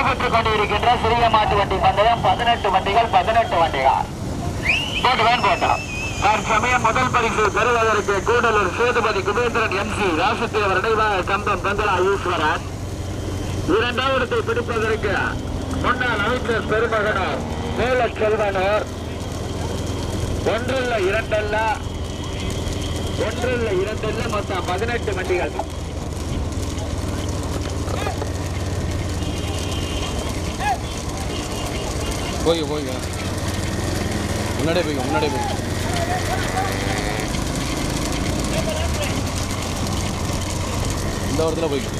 நடைபெற்றுக் கொண்டிருக்கின்ற சிறிய மாட்டு வண்டி பந்தயம் பதினெட்டு வண்டிகள் பதினெட்டு வண்டிகள். போட்டுவேன் போட்டோம். தற்சமயம் முதல் பரிசு பெறுவதற்கு கூடலூர் சேதுபதி குபேந்திரன் எம்சி ராசத்தேவர் நினைவாக கம்பம் பந்தலா ஈஸ்வரன். இரண்டாவது பிடிப்பதற்கு முன்னாள் அமைச்சர் பெருமகனார் மேல செல்வனார். ஒன்றல்ல இரண்டல்ல ஒன்றல்ல இரண்டல்ல மொத்தம் பதினெட்டு வண்டிகள். போய்க்க போய்க்க. முன்னாடியே போய்க்க முன்னாடியே போய்க்க. இந்த வாரத்தில் போய்க்க.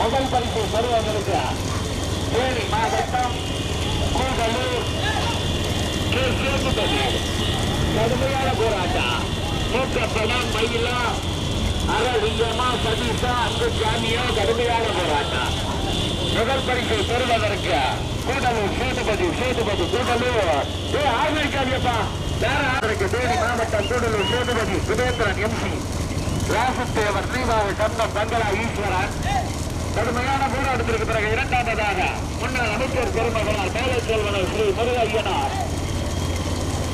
முதல் பரிசு பெறுவதற்கு தேனி மாவட்டம் கூடலூர் கே. சேதுபதி கடுமையான போராட்டம். மூக்கப்படம் மயிலா அரவிந்தமா சதீசா அங்கு ஜாமியா கடுமையான போராட்டம். முதல் பரிசை பெறுவதற்கு கூடலூர் சேதுபதி சேதுபதி கூடலூர். ஏ ஆதரிக்காதியப்பா வேற ஆதரிக்கு தேனி மாவட்டம் கூடலூர் சேதுபதி சுதேந்திரன் எம்சி ராசத்தேவர் நீவாக கந்தம் பங்களா ஈஸ்வரன். கடுமையான போராட்டத்திற்கு பிறகு இரண்டாவதாக முன்னாள் அமைச்சர் பெருமகனார் மேலே செல்வனர் ஸ்ரீ முருகையனார்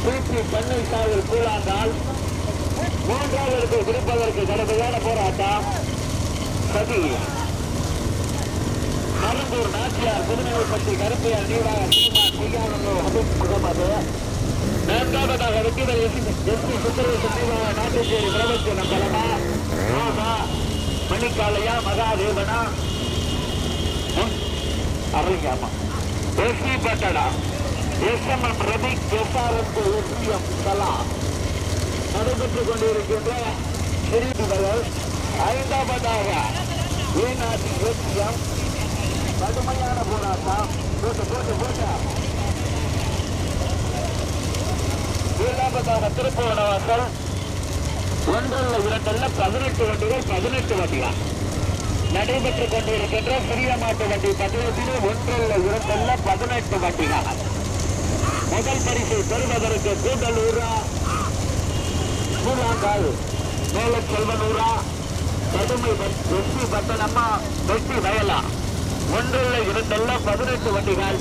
திருச்சி பண்ணை சாவில் கூழாந்தால் மூன்றாவதுக்கு பிடிப்பதற்கு கடுமையான போராட்டம். சதி. மருந்தூர் நாச்சியார் புதுமைப்பட்டி கருப்பையார் நீராக சீமான் பொய்யானோ ஹபீப் முகமது நான்காவதாக வெற்றிகள் எஸ் பி சுந்தரேசன் நீராக நாட்டுச்சேரி பிரபஞ்ச நம்பலமா ரோசா மணிக்காலையா மகாதேவனா? அரங்காமா SP பட்டடா. S M SMM Ravi SRM SPM கலா. நடைபெற்றுக் கொண்டிருக்கின்ற பிரிவுகள் ஐந்தாவதாக ஏனாட்சியம் கடுமையான போராட்டம். போட்டு போட்டு போட்டு. ஏழாவதாக திருப்புவனவாசல். ஒன்றல்ல இரண்டல்ல பதினெட்டு வண்டிகள் பதினெட்டு வண்டிகள். நடைபெற்றுக் கொண்டிருக்கின்ற சிறிய மாட்டு வண்டி பந்தயத்திலே ஒன்றல்ல இரண்டல்ல பதினெட்டு வண்டிகள். முதல் பரிசு பெறுவதற்கு கூட்டலூரா கூழாங்கால் மேல செல்வனூரா கடுமை வெற்றி பட்டணம்மா வெற்றி வயலா. ஒன்றுள்ள இரண்டல்ல பதினெட்டு வண்டிகள்.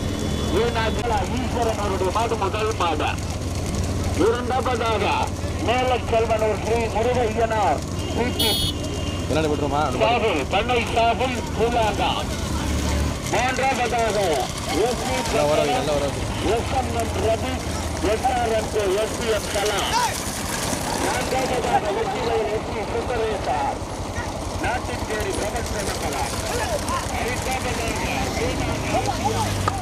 ஈஸ்வரன் அவருடைய மாடு முதல் மாடு. இரண்டாவதாக மேல செல்வனூர் ஸ்ரீ முருகையனார். பண்ணை சாகுல் கூழாங்கா மூன்றாவதாக எஸ்பி எல்லாம் வராது. எல்லாம் வராது SMM Ravi SRM SPM Kala. நான்காவதாக வெற்றிகள் எஸ்பி சுந்தரேசார் நாட்டுச்சேரி பிரபஞ்சன கலா ஐந்தாவதாக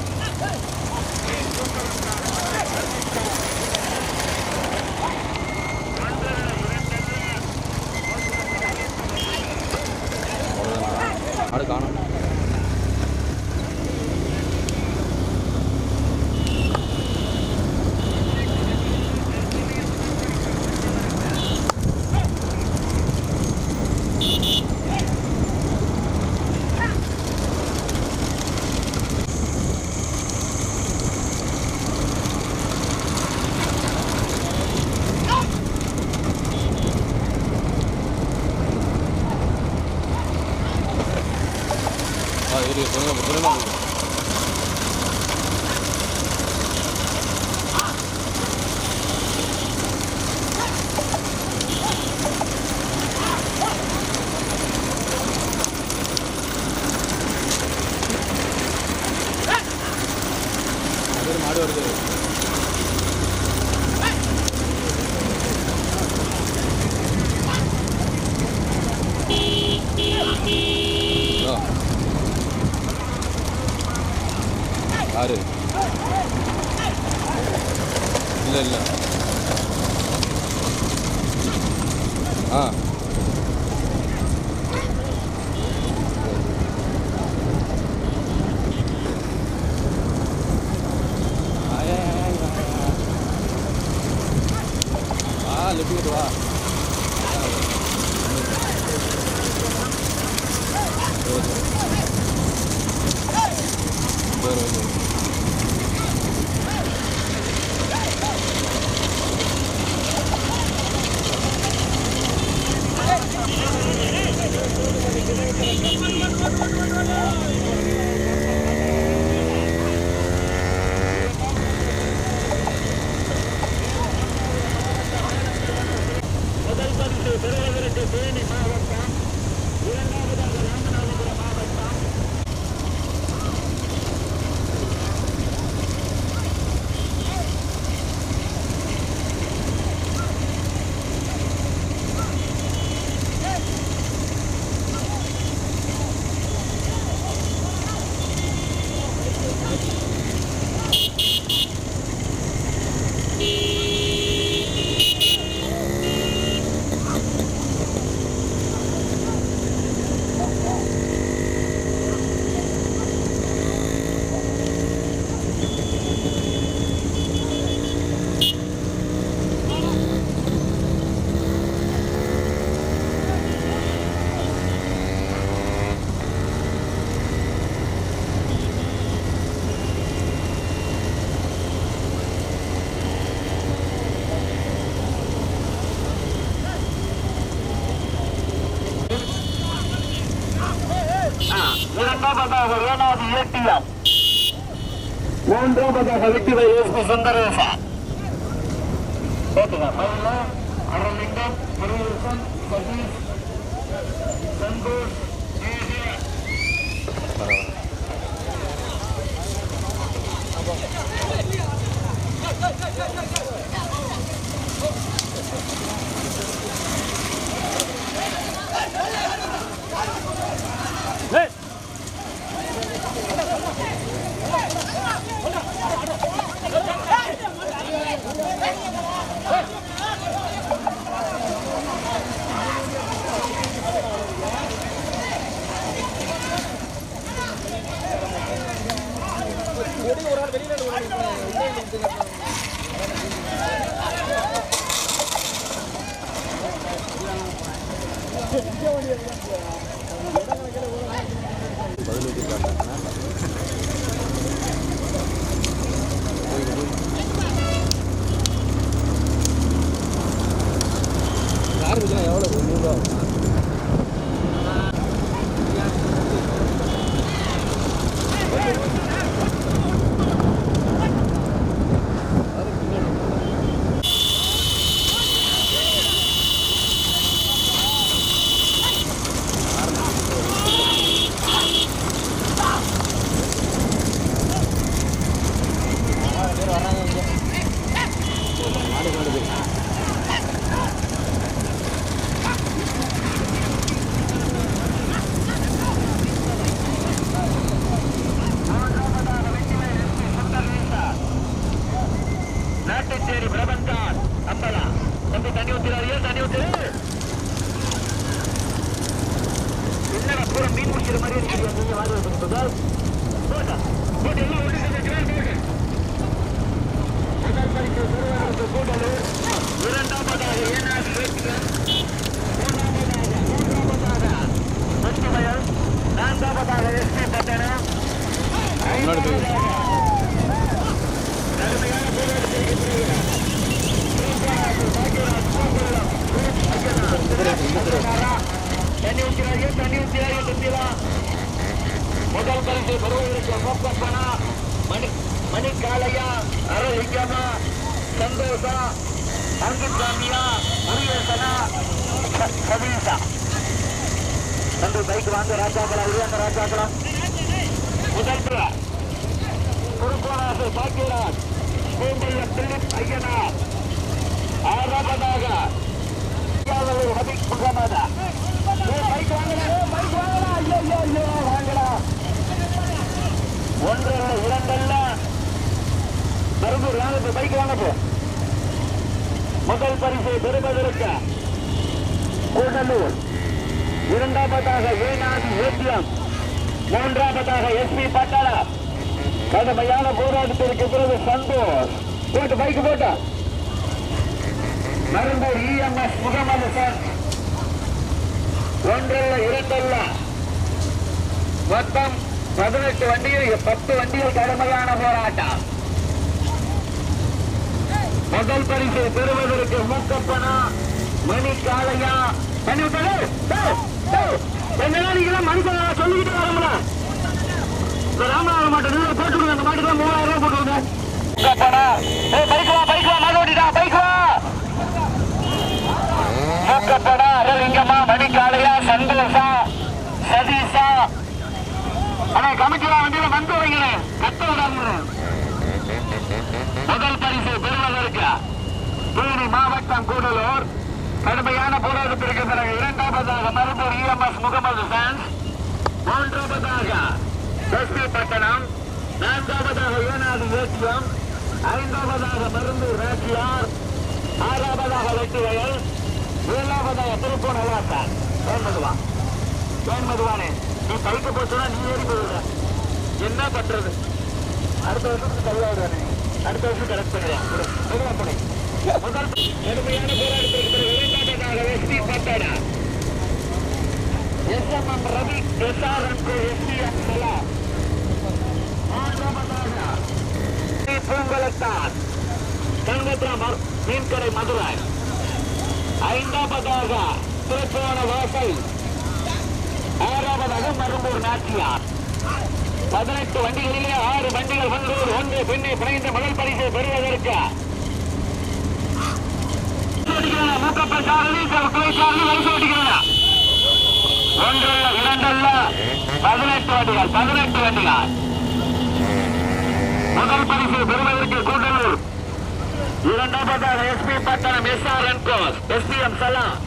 மூன்றாவதாக வெற்றிவை எஸ்பி சுந்தரேசா கேட்டுங்க மயில அரலிங்கம் முருகேசன் சதீஷ் சந்தோஷ் நான்காவதாக எஸ்பி பட்டணம் முன்னாடி போய் கடுமையான போராட்டத்தை எதிர்க்கிறார். தண்ணி ஊற்றினாங்க தண்ணி ஊற்றினாங்க தந்திரா முதல் பரிசு பெறுவதற்கு மொக்கப்பனா மணி மணி காளையா அரளிக்கமா சந்தோஷா அங்குசாமியா முருகேசனா ச- சதீஷா பைக் வாங்க ராஜாக்களா உருவாங்க ராஜாக்களா. முதல் பிற குறுக்கோணாசு பாக்கியராஜ் பூம்பைய பிலிப் ஐயனார் ஆறாவதாக இந்தியாவில் முகமது. பைக் வாங்கடா பைக் வாங்கடா ஐயோ ஐயோ ஐயோ வாங்கடா. ஒன்றல்ல இரண்டல்ல பெரம்பூர் வாங்க இப்ப பைக் வாங்க போ. முதல் பரிசை பெறுவதற்கு கூடலூர். இரண்டாவதாக ஏனாதி ஏடிஎம் மூன்றாவதாக எஸ்பி பட்டாளா கடுமையான போராட்டத்திற்கு பிறகு சந்தோஷ். போட்டு பைக் போட்டா. Marunthur EMS Mohammed sir. ஒன்றல்ல இரண்டல்ல. மொத்தம் பதினெட்டு வண்டிகள் பத்து வண்டிகள் கடுமையான போராட்டம். முதல் பரிசை பெறுவதற்கு மூக்கப்பனா மணி காலையா பண்ணி விட்டாரு என்ன நீங்க மனுஷன் சொல்லிக்கிட்டு வரமுல? இந்த ராமநாதன் மாட்டை நீங்க போட்டுருங்க அந்த மாட்டுக்கு மூவாயிரம் ரூபாய் போட்டுருங்க ஏ பைக் வா பைக் வா மாடு ஓட்டிட்டா பைக் வா மூக்கப்பனா அரலிங்கம்மா சந்தோஷா சதீஷா ஆனா கமிட்டியா வண்டியில வந்து வைக்கிறேன் கத்த விடாம முதல் பரிசு பெறுவதற்கு தேனி மாவட்டம் கூடலூர். கடுமையான போராட்டத்திற்கு பிறகு இரண்டாவதாக மருந்தூர் இஎம்எஸ் முகமது சான்ஸ் மூன்றாவதாக எஸ்பி பட்டணம் நான்காவதாக ஏனாது ஏடிஎம் ஐந்தாவதாக மருந்தூர் ராட்சியார் ஆறாவதாக வெட்டுவயல் ஏழாவதாக திருப்பூர் நல்லாசார் ஏன் மதுவா. ஏன் மதுவானே நீ தைக்க போச்சுன்னா நீ ஏறி போடுற என்ன பண்றது? அடுத்த வருஷத்துக்கு தள்ளாடுவானே அடுத்த வருஷம் கரெக்ட் பண்ணுறேன் முதல் முதல் கடுமையான போராட்டத்திற்கு பிறகு இரண்டாவதாக எஸ்பி பட்டடா எஸ்எம்எம் ரவி எஸ்ஆர்எம் எஸ்டிஎம் சலா மூன்றாவதாக ஸ்ரீ பூங்கலத்தான். தங்கத்ராமர் மீன்கடை மதுரை. ஐந்தாவதாக திருப்போண வாசல். ஆறாவதாக மரும்பூர் நாச்சியார். பதினெட்டு வண்டிகளிலே ஆறு வண்டிகள் வந்தோடு ஒன்று பெண்ணை பிணைந்த முதல் பரிசை பெறுவதற்கு மூக்கப்பல் சாரதி துணை சாரதி வரிசை ஓட்டிக்கிறேன் ஒன்றல்ல இரண்டல்ல பதினெட்டு வண்டிகள் பதினெட்டு வண்டிகள் முதல் பரிசு பெருமதிக்கு கூட்டலூர் இரண்டாவதாக SP Pattanam S R N கோஸ் எஸ்பிஎம் சலாம்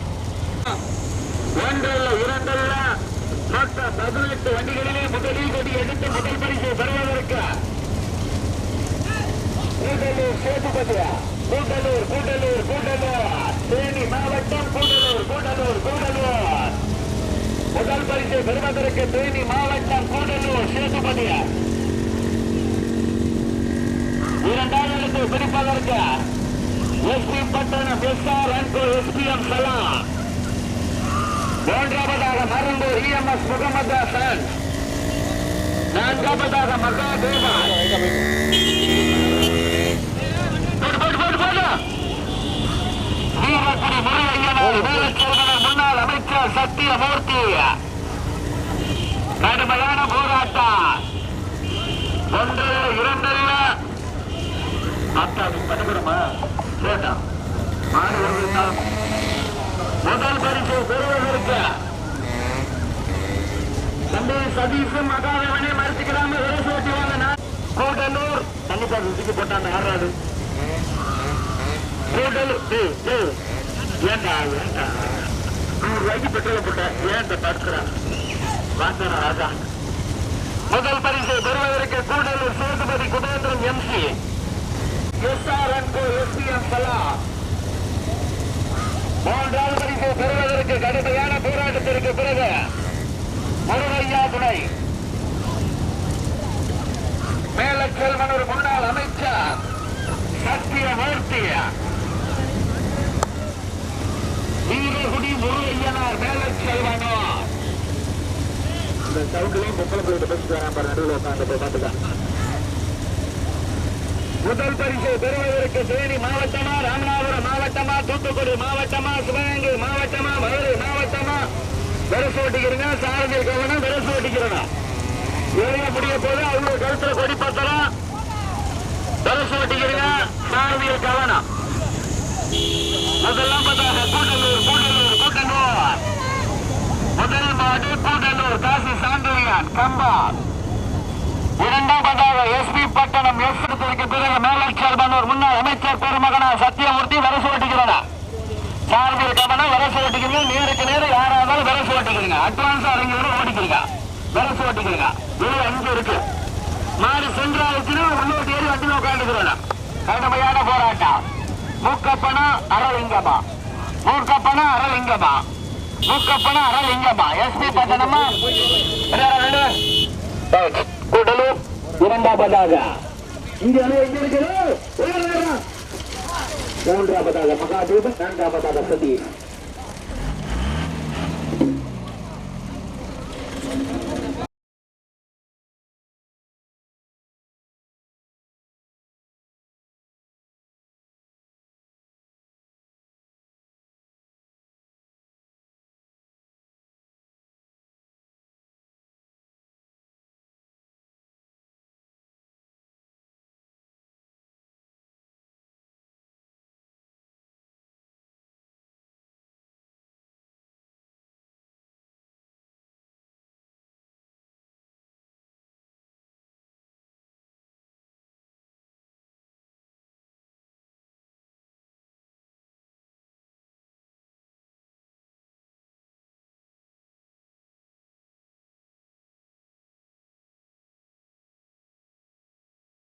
ஒன்றல்ல இரண்டல்ல மொத்த பதினெட்டு வண்டிகளிலே முதலில் கொடி எடுத்து முதல் பரிசு பெறுவதற்கு கூட்டலூர் சேதுபதியா கூட்டலூர் கூட்டலூர் கூட்டலூர் தேனி மாவட்டம் கூடலூர் கூடலூர் கூடலூர். முதல் பரிசை பெறுவதற்கு தேனி மாவட்டம் கூடலூர் சேதுபதியா இரண்டாவது இடத்தை பிடிப்பதற்கு எஸ்பி பட்டணம் எஸ்ஆர் அன்பு எஸ்பிஎம் சலாம். மூன்றாவதாக மருந்தூர் இஎம்எஸ் முகமது ஹசன் நான்காவதாக மகாதேவா. போடு, வீரக்குடி முருகையனார் முன்னாள் அமைச்சர் சத்தியமூர்த்தி. கடுமையான போராட்டம். ஒன்று இரண்டு அத்தாவி பண்ணுகிறோமா முதல் பரிசு பெறுவதற்கு. தம்பி சதீஷும் மகாதேவனே மறுத்துக்கிறாம விரைசு ஓட்டி வாங்க கூட்டலூர் தண்ணி பாட்டு போட்டாங்க ஆறாது கூட்டலூர் ஏண்டா ஏண்டா? நூறு ரூபாய்க்கு பெட்ரோல் போட்ட ஏன் தடுக்கிறா வாங்க ராஜா. முதல் பரிசு பெறுவதற்கு Gudalur Sethupathi Kubendran MC SRN SPM சலா மூன்றாவது பரிசு பெறுவதற்கு கடுமையான போராட்டத்திற்கு பிறகு முருகையா துணை. மேலச்செல்வனூர் முன்னாள் அமைச்சர். சத்தியமூர்த்தி. வீரகுடி முருகையனார் மேலச்செல்வனூர் இந்த சவுண்ட்லயும் பொம்பளை பிள்ளைகிட்ட பேசிட்டு வரான் பாரு நடுவில் உட்காந்து போய் பார்த்துக்கான் முதல் பரிசு பெறுவதற்கு தேனி மாவட்டமா ராமநாதபுரம் மாவட்டமா தூத்துக்குடி மாவட்டமா சிவகங்கை மாவட்டமா மதுரை மாவட்டமா? வெரசு ஓட்டிக்கிறீங்க சாரதியில் கவனம் வெரசு ஓட்டிக்கிறனா எழுத முடிய போது அவங்க கருத்துல கொடி பத்திரம் வெரசு ஓட்டிக்கிறீங்க சாரதியில் கவனம். முதலாம் பத்தாக கூட்டலூர் கூட்டலூர் கூட்டலூர் முதல் மாடு கூட்டலூர் காசி சாண்டிலியான் கம்பா. இரண்டாவதாக எஸ்பி பட்டணம் எஸ் இடத்திற்கு பிறகு மேலச்செல்வனூர் முன்னாள் அமைச்சர் பெருமகனா சத்தியமூர்த்தி வரசு ஓட்டிக்கிறனா சார்பில் கமனா வரசு ஓட்டிக்கிறீங்க நேருக்கு நேரம் யாரா இருந்தாலும் வரசு ஓட்டிக்கிறீங்க அட்வான்ஸ் அறிஞர் ஓட்டிக்கிறீங்க வரசு ஓட்டிக்கிறீங்க இது அஞ்சு இருக்கு. மாடு சென்றாச்சுன்னா உள்ளூர் ஏறி வண்டியில் உட்காந்துக்கிறோம் கடுமையான போராட்டம். மூக்கப்பன அரலிங்கமா மூக்கப்பன அரலிங்கமா மூக்கப்பனா அரலிங்கமா எஸ்பி பட்டணமா? இரண்டா இரண்டாவதாக இங்க எங்க இருக்குது மூன்றாவதாக மகாதேவன் நான்காவதாக சதீஷ்.